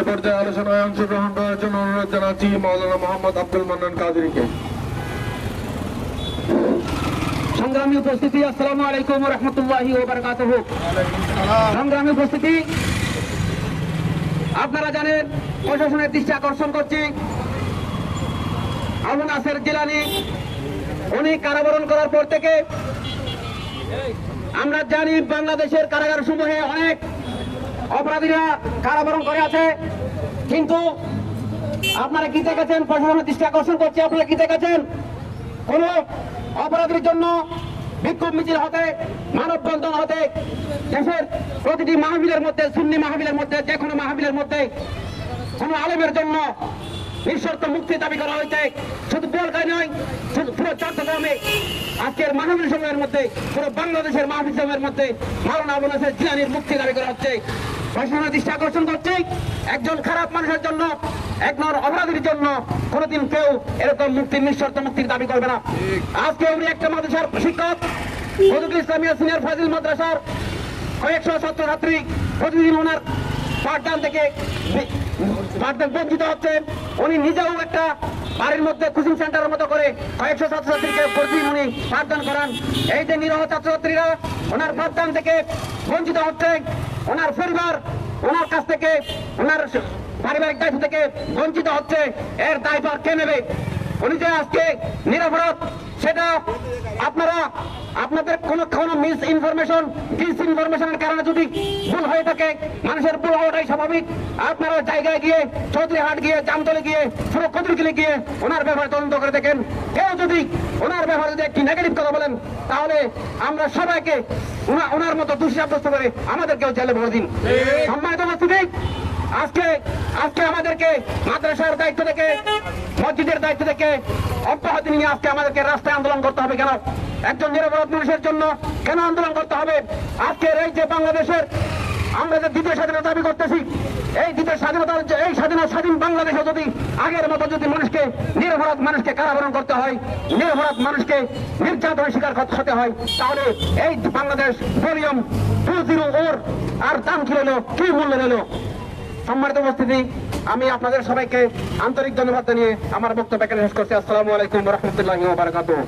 এ পর্যায়ে আলোচনায় অংশগ্রহণ করার জন্য অনুরোধ জানাচ্ছি মাওলানা মোহাম্মদ আব্দুল মান্নান কাদেরিকে। সংগ্রামী উপস্থিতি আসসালামু আলাইকুম রহমতুল্লাহি সংগ্রামী উপস্থিতি আপনারা জানেন প্রশাসনের দৃষ্টি আকর্ষণ করছি। আবু নাসের জিলানি উনি কারাবরণ করার পর থেকে আমরা জানি বাংলাদেশের কারাগার সমূহে অনেক অপরাধীরা কারাবরণ করে আছে। কিন্তু আপনারা কি দেখেছেন? প্রশাসনের দৃষ্টি আকর্ষণ করছি, আপনারা কি দেখেছেন? কোন অপরাধীর জন্য বিক্ষোভ মিছিল হতে মানববন্ধন হতে, দেশের প্রতিটি মাহবিলের মধ্যে, সুন্নি মাহবিলের মধ্যে, যে কোনো মাহবিলের মধ্যে কোন আলেমের জন্য নিঃশর্ত মুক্তি দাবি করা হয়েছে। শুধু বোলকায় নয়, শুধু পুরো চট্টগ্রামে আজকের মাহবিল সময়ের মধ্যে, পুরো বাংলাদেশের মাহবিল সময়ের মধ্যে মারণ আবু নাসের জিয়ানির মুক্তি দাবি করা হচ্ছে। প্রশাসনের দৃষ্টি আকর্ষণ করছে। একজন খারাপ মানুষের জন্য, একজন অপরাধীর জন্য কোনোদিন কেউ এরকম মুক্তির নিঃশর্ত মুক্তির দাবি করবে না। আজকে উনি একটা মাদ্রাসার শিক্ষক, ফজলুল ইসলামিয়া সিনিয়র ফাজিল মাদ্রাসার কয়েকশো ছাত্রছাত্রী প্রতিদিন ওনার পাঠদান থেকে পাঠদান বঞ্চিত হচ্ছে। উনি নিজেও একটা বাড়ির মধ্যে কোচিং সেন্টারের মতো করে কয়েকশো ছাত্রছাত্রীকে প্রতিদিন উনি পাঠদান করান। এই যে নিরহ ছাত্রছাত্রীরা, ওনার পাঠদান থেকে বঞ্চিত হচ্ছে। ওনার পরিবার, ওনার কাছ থেকে, ওনার পারিবারিক দায়িত্ব থেকে বঞ্চিত হচ্ছে। এর দায়িত্ব কে নেবে? উনি যে আজকে নিরাপরাধ, সেটা আপনারা আপনাদের কোন কোন মিস ইনফরমেশন ডিস ইনফরমেশনের কারণে যদি ভুল হয়ে থাকে মানুষের ভুল হওয়াটাই স্বাভাবিক। আপনারা জায়গায় গিয়ে চৌধুরী হাট গিয়ে জামতলে গিয়ে পুরো কদুরগিলে গিয়ে ওনার ব্যাপারে তদন্ত করে দেখেন। কেউ যদি ওনার ব্যাপারে যদি একটি নেগেটিভ কথা বলেন তাহলে আমরা সবাইকে ওনার মতো দোষী সাব্যস্ত করে আমাদেরকেও জেলে ভরে দিন। সম্মানিত উপস্থিতি আজকে আজকে আমাদেরকে মাদ্রাসার দায়িত্ব থেকে মসজিদের দায়িত্ব থেকে অব্যাহতি নিয়ে আজকে আমাদেরকে রাস্তায় আন্দোলন করতে হবে কেন? একজন নিরাপরাধ মানুষের জন্য কেন আন্দোলন করতে হবে? আজকে এই যে বাংলাদেশের আমরা যে দ্বিতীয় স্বাধীনতা দাবি করতেছি, এই দ্বিতীয় স্বাধীনতার এই স্বাধীনতা স্বাধীন বাংলাদেশে যদি আগের মতো যদি মানুষকে নিরপরাধ মানুষকে কারাবরণ করতে হয়, নিরপরাধ মানুষকে নির্যাতনের শিকার হতে হয়, তাহলে এই বাংলাদেশ ভলিউম টু জিরো ওর আর দাম কি রইল? কি মূল্য রইল? সম্মানিত উপস্থিতি আমি আপনাদের সবাইকে আন্তরিক ধন্যবাদ জানিয়ে আমার বক্তব্য শেষ করছি। আসসালামু আলাইকুম রহমতুল্লাহ বারকাতুহ।